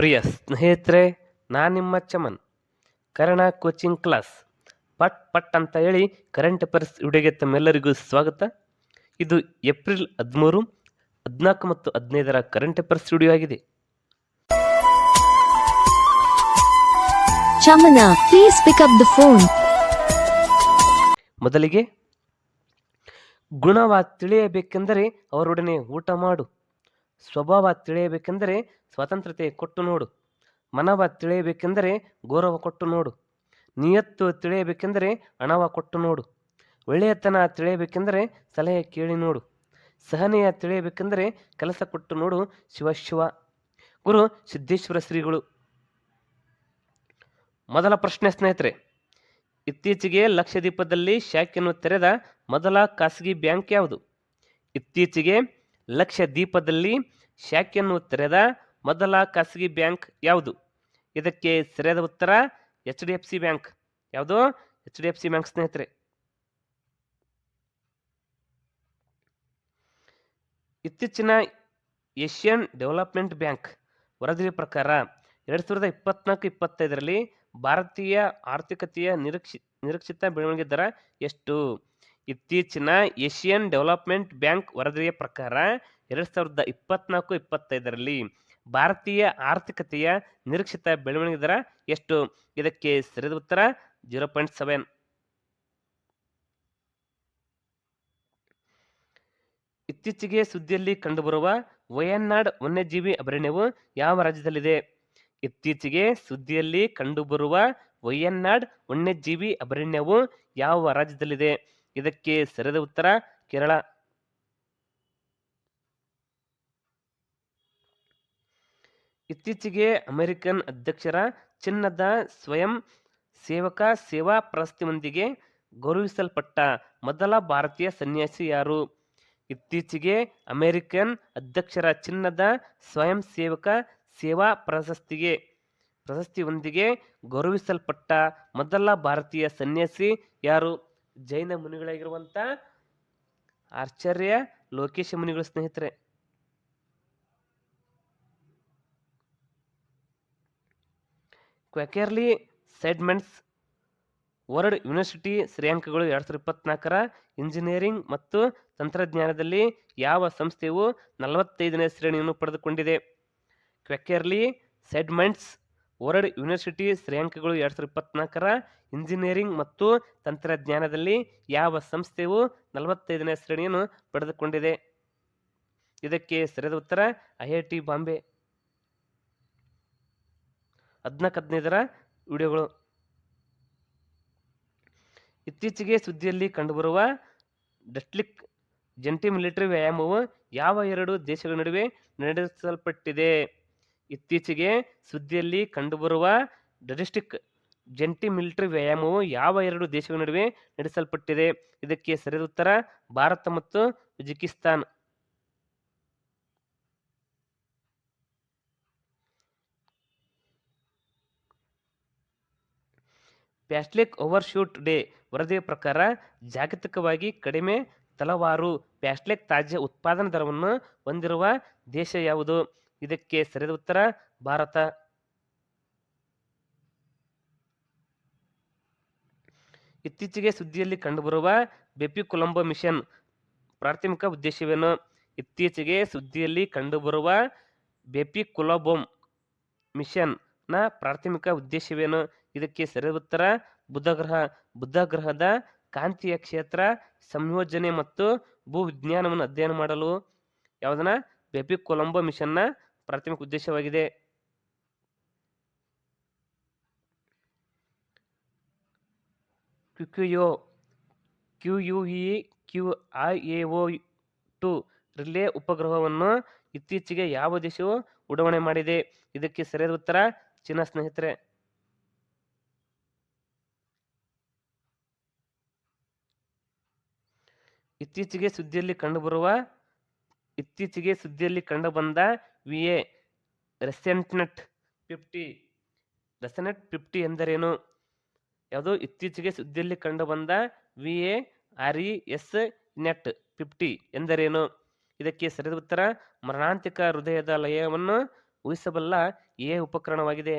ಪ್ರಿಯ ಸ್ನೇಹಿತರೆ ನಾನು ನಿಮ್ಮ ಚಮನ್. ಕರಣ ಕೋಚಿಂಗ್ ಕ್ಲಾಸ್ ಪಟ್ ಪಟ್ ಅಂತ ಹೇಳಿ ಕರೆಂಟ್ ಅಫೇರ್ಸ್ ವಿಡಿಯೋಗೆ ತಮ್ಮೆಲ್ಲರಿಗೂ ಸ್ವಾಗತ. ಇದು ಏಪ್ರಿಲ್ ಹದಿಮೂರು ಹದಿನಾಲ್ಕು ಮತ್ತು ಹದಿನೈದರ ಕರೆಂಟ್ ಅಫೇರ್ಸ್ ವಿಡಿಯೋ ಆಗಿದೆ. pick up the phone. ಮೊದಲಿಗೆ ಗುಣವ ತಿಳಿಯಬೇಕೆಂದರೆ ಅವರೊಡನೆ ಊಟ ಮಾಡು. ಸ್ವಭಾವ ತಿಳಿಯಬೇಕೆಂದರೆ ಸ್ವಾತಂತ್ರ್ಯತೆ ಕೊಟ್ಟು ನೋಡು. ಮನವ ತಿಳಿಯಬೇಕೆಂದರೆ ಗೌರವ ಕೊಟ್ಟು ನೋಡು. ನಿಯತ್ತು ತಿಳಿಯಬೇಕೆಂದರೆ ಹಣವ ಕೊಟ್ಟು ನೋಡು. ಒಳ್ಳೆಯತನ ತಿಳಿಯಬೇಕೆಂದರೆ ಸಲಹೆ ಕೇಳಿ ನೋಡು. ಸಹನೆಯ ತಿಳಿಯಬೇಕೆಂದರೆ ಕೆಲಸ ಕೊಟ್ಟು ನೋಡು ಶಿವ ಶಿವ. ಗುರು ಸಿದ್ದೇಶ್ವರ ಶ್ರೀಗಳು. ಮೊದಲ ಪ್ರಶ್ನೆ ಸ್ನೇಹಿತರೆ, ಇತ್ತೀಚೆಗೆ ಲಕ್ಷದ್ವೀಪದಲ್ಲಿ ಶಾಖೆಯನ್ನು ತೆರೆದ ಮೊದಲ ಖಾಸಗಿ ಬ್ಯಾಂಕ್ ಯಾವುದು? ಇತ್ತೀಚೆಗೆ ಲಕ್ಷದ್ವೀಪದಲ್ಲಿ ಶಾಖೆಯನ್ನು ತೆರೆದ ಮೊದಲ ಖಾಸಗಿ ಬ್ಯಾಂಕ್ ಯಾವುದು? ಇದಕ್ಕೆ ಸರಿಯಾದ ಉತ್ತರ H D F C bank. ಯಾವುದು? H D F C bank ಸ್ನೇಹಿತರೆ. ಇತ್ತೀಚಿನ ಏಷ್ಯನ್ ಡೆವಲಪ್ಮೆಂಟ್ ಬ್ಯಾಂಕ್ ವರದಿ ಪ್ರಕಾರ ಎರಡು ಸಾವಿರದ ಇಪ್ಪತ್ನಾಲ್ಕು ಇಪ್ಪತ್ತೈದರಲ್ಲಿ ಭಾರತೀಯ ಆರ್ಥಿಕತೆಯ ನಿರೀಕ್ಷಿ, ನಿರೀಕ್ಷಿತ ಬೆಳವಣಿಗೆ ದರ ಎಷ್ಟು? ಇತ್ತೀಚಿನ ಏಷ್ಯನ್ ಡೆವಲಪ್ಮೆಂಟ್ ಬ್ಯಾಂಕ್ ವರದಿಯ ಪ್ರಕಾರ ಎರಡ್ ಸಾವಿರದ ಇಪ್ಪತ್ನಾಲ್ಕು, ಇಪ್ಪತ್ತೈದರಲ್ಲಿ ಭಾರತೀಯ ಆರ್ಥಿಕತೆಯ ನಿರೀಕ್ಷಿತ ಬೆಳವಣಿಗೆ ದರ ಎಷ್ಟು? ಇದಕ್ಕೆ ಸರಿಯಾದ ಉತ್ತರ ಜೀರೋ ಪಾಯಿಂಟ್ ಸೆವೆನ್. ಇತ್ತೀಚೆಗೆ ಸುದ್ದಿಯಲ್ಲಿ ಕಂಡುಬರುವ ವಯನಾಡ್ ವನ್ಯಜೀವಿ ಅಭಯಾರಣ್ಯವು ಯಾವ ರಾಜ್ಯದಲ್ಲಿದೆ? ಇತ್ತೀಚೆಗೆ ಸುದ್ದಿಯಲ್ಲಿ ಕಂಡುಬರುವ ವಯನಾಡ್ ವನ್ಯಜೀವಿ ಅಭಯಾರಣ್ಯವು ಯಾವ ರಾಜ್ಯದಲ್ಲಿದೆ? ಇದಕ್ಕೆ ಸರಿಯಾದ ಉತ್ತರ ಕೇರಳ. ಇತ್ತೀಚೆಗೆ ಅಮೆರಿಕನ್ ಅಧ್ಯಕ್ಷರ ಚಿನ್ನದ ಸ್ವಯಂ ಸೇವಕ ಸೇವಾ ಪ್ರಶಸ್ತಿಯೊಂದಿಗೆ ಗೌರವಿಸಲ್ಪಟ್ಟ ಮೊದಲ ಭಾರತೀಯ ಸನ್ಯಾಸಿ ಯಾರು? ಇತ್ತೀಚೆಗೆ ಅಮೆರಿಕನ್ ಅಧ್ಯಕ್ಷರ ಚಿನ್ನದ ಸ್ವಯಂ ಸೇವಕ ಸೇವಾ ಪ್ರಶಸ್ತಿಗೆ ಪ್ರಶಸ್ತಿಯೊಂದಿಗೆ ಗೌರವಿಸಲ್ಪಟ್ಟ ಮೊದಲ ಭಾರತೀಯ ಸನ್ಯಾಸಿ ಯಾರು? ಜೈನ ಮುನಿಗಳಾಗಿರುವಂಥ ಆಚಾರ್ಯ ಲೋಕೇಶ ಮುನಿಗಳ ಸ್ನೇಹಿತರೆ. ಕ್ವೆಕೆರ್ಲಿ ಸೆಡ್ಮೆಂಟ್ಸ್, ವರ್ಲ್ಡ್ ಯೂನಿವರ್ಸಿಟಿ ಶ್ರೇಯಾಂಕಗಳು ಎರಡು ಸಾವಿರದ ಇಪ್ಪತ್ನಾಲ್ಕರ ಇಂಜಿನಿಯರಿಂಗ್ ಮತ್ತು ತಂತ್ರಜ್ಞಾನದಲ್ಲಿ ಯಾವ ಸಂಸ್ಥೆಯು ನಲವತ್ತೈದನೇ ಶ್ರೇಣಿಯನ್ನು ಪಡೆದುಕೊಂಡಿದೆ? ಕ್ವೆಕೆರ್ಲಿ ಸೆಡ್ಮೆಂಟ್ಸ್ ವರ್ಲ್ಡ್ ಯೂನಿವರ್ಸಿಟಿ ಶ್ರೇಯಾಂಕಗಳು ಎರಡ್ ಸಾವಿರದ ಇಪ್ಪತ್ನಾಲ್ಕರ ಇಂಜಿನಿಯರಿಂಗ್ ಮತ್ತು ತಂತ್ರಜ್ಞಾನದಲ್ಲಿ ಯಾವ ಸಂಸ್ಥೆಯು ನಲವತ್ತೈದನೇ ಶ್ರೇಣಿಯನ್ನು ಪಡೆದುಕೊಂಡಿದೆ? ಇದಕ್ಕೆ ಸರಿಯಾದ ಉತ್ತರ ಐಐಟಿ ಬಾಂಬೆ. ಹದಿನಾಲ್ಕು ಹದಿನೈದರ ವಿಡಿಯೋಗಳು. ಇತ್ತೀಚೆಗೆ ಸುದ್ದಿಯಲ್ಲಿ ಕಂಡುಬರುವ ಡಸ್ಟ್ಲಿಕ್ ಜಂಟಿ ಮಿಲಿಟರಿ ವ್ಯಾಯಾಮವು ಯಾವ ಎರಡು ದೇಶಗಳ ನಡುವೆ ನಡೆಸಲ್ಪಟ್ಟಿದೆ? ಇತ್ತೀಚೆಗೆ ಸುದ್ದಿಯಲ್ಲಿ ಕಂಡುಬರುವ ಡೊಜೆಸ್ಟಿಕ್ ಜಂಟಿ ಮಿಲಿಟರಿ ವ್ಯಾಯಾಮವು ಯಾವ ಎರಡು ದೇಶಗಳ ನಡುವೆ ನಡೆಸಲ್ಪಟ್ಟಿದೆ? ಇದಕ್ಕೆ ಸರಿದ ಉತ್ತರ, ಭಾರತ ಮತ್ತು ಉಜ್ಬೇಕಿಸ್ತಾನ್ ಪ್ಯಾಸ್ಲಿಕ್ ಓವರ್ಶೂಟ್ ಡೇ ವರದಿಯ ಪ್ರಕಾರ ಜಾಗತಿಕವಾಗಿ ಕಡಿಮೆ ತಲವಾರು ಪ್ಯಾಸ್ಲಿಕ್ ತಾಜ್ಯ ಉತ್ಪಾದನಾ ದರವನ್ನು ಹೊಂದಿರುವ ದೇಶ ಯಾವುದು? ಇದಕ್ಕೆ ಸರಿಯಾದ ಉತ್ತರ ಭಾರತ. ಇತ್ತೀಚೆಗೆ ಸುದ್ದಿಯಲ್ಲಿ ಕಂಡುಬರುವ ಬೆಪಿ ಕೊಲಂಬೋ ಮಿಷನ್ ಪ್ರಾಥಮಿಕ ಉದ್ದೇಶವೇನು? ಇತ್ತೀಚೆಗೆ ಸುದ್ದಿಯಲ್ಲಿ ಕಂಡುಬರುವ ಬೆಪಿ ಕೊಲಂಬೋಮ್ ಮಿಷನ್ನ ಪ್ರಾಥಮಿಕ ಉದ್ದೇಶವೇನು? ಇದಕ್ಕೆ ಸರಿಯಾದ ಉತ್ತರ ಬುಧಗ್ರಹ. ಬುಧಗ್ರಹದ ಕಾಂತೀಯ ಕ್ಷೇತ್ರ ಸಂಯೋಜನೆ ಮತ್ತು ಭೂವಿಜ್ಞಾನವನ್ನು ಅಧ್ಯಯನ ಮಾಡಲು ಯಾವುದನ್ನ ಬೆಪಿ ಕೊಲಂಬೋ ಮಿಷನ್ನ ಪ್ರಾಥಮಿಕ ಉದ್ದೇಶವಾಗಿದೆ. ಕ್ಯುಕ್ಯುಯೋ Q U E Q I A O two relay ಉಪಗ್ರಹವನ್ನು ಇತ್ತೀಚೆಗೆ ಯಾವ ದೇಶವು ಉಡಾವಣೆ ಮಾಡಿದೆ? ಇದಕ್ಕೆ ಸರಿಯಾದ ಉತ್ತರ, ಚೀನಾ ಸ್ನೇಹಿತರೆ. ಇತ್ತೀಚೆಗೆ ಸುದ್ದಿಯಲ್ಲಿ ಕಂಡುಬರುವ, ಇತ್ತೀಚೆಗೆ ಸುದ್ದಿಯಲ್ಲಿ ಕಂಡುಬಂದ ವಿ ಎ ರೆಸೆಂಟ್ನೆಟ್ ಫಿಫ್ಟಿ ರೆಸೆನೆಟ್ ಫಿಫ್ಟಿ ಎಂದರೇನು? ಯಾವುದು ಇತ್ತೀಚೆಗೆ ಸುದ್ದಿಯಲ್ಲಿ ಕಂಡುಬಂದ V A R E S net fifty ಎಂದರೇನು? ಇದಕ್ಕೆ ಸರಿಯಾದ ಉತ್ತರ, ಮರಣಾಂತಿಕ ಹೃದಯದ ಲಯವನ್ನು ಊಹಿಸಬಲ್ಲ ಎ ಉಪಕರಣವಾಗಿದೆ.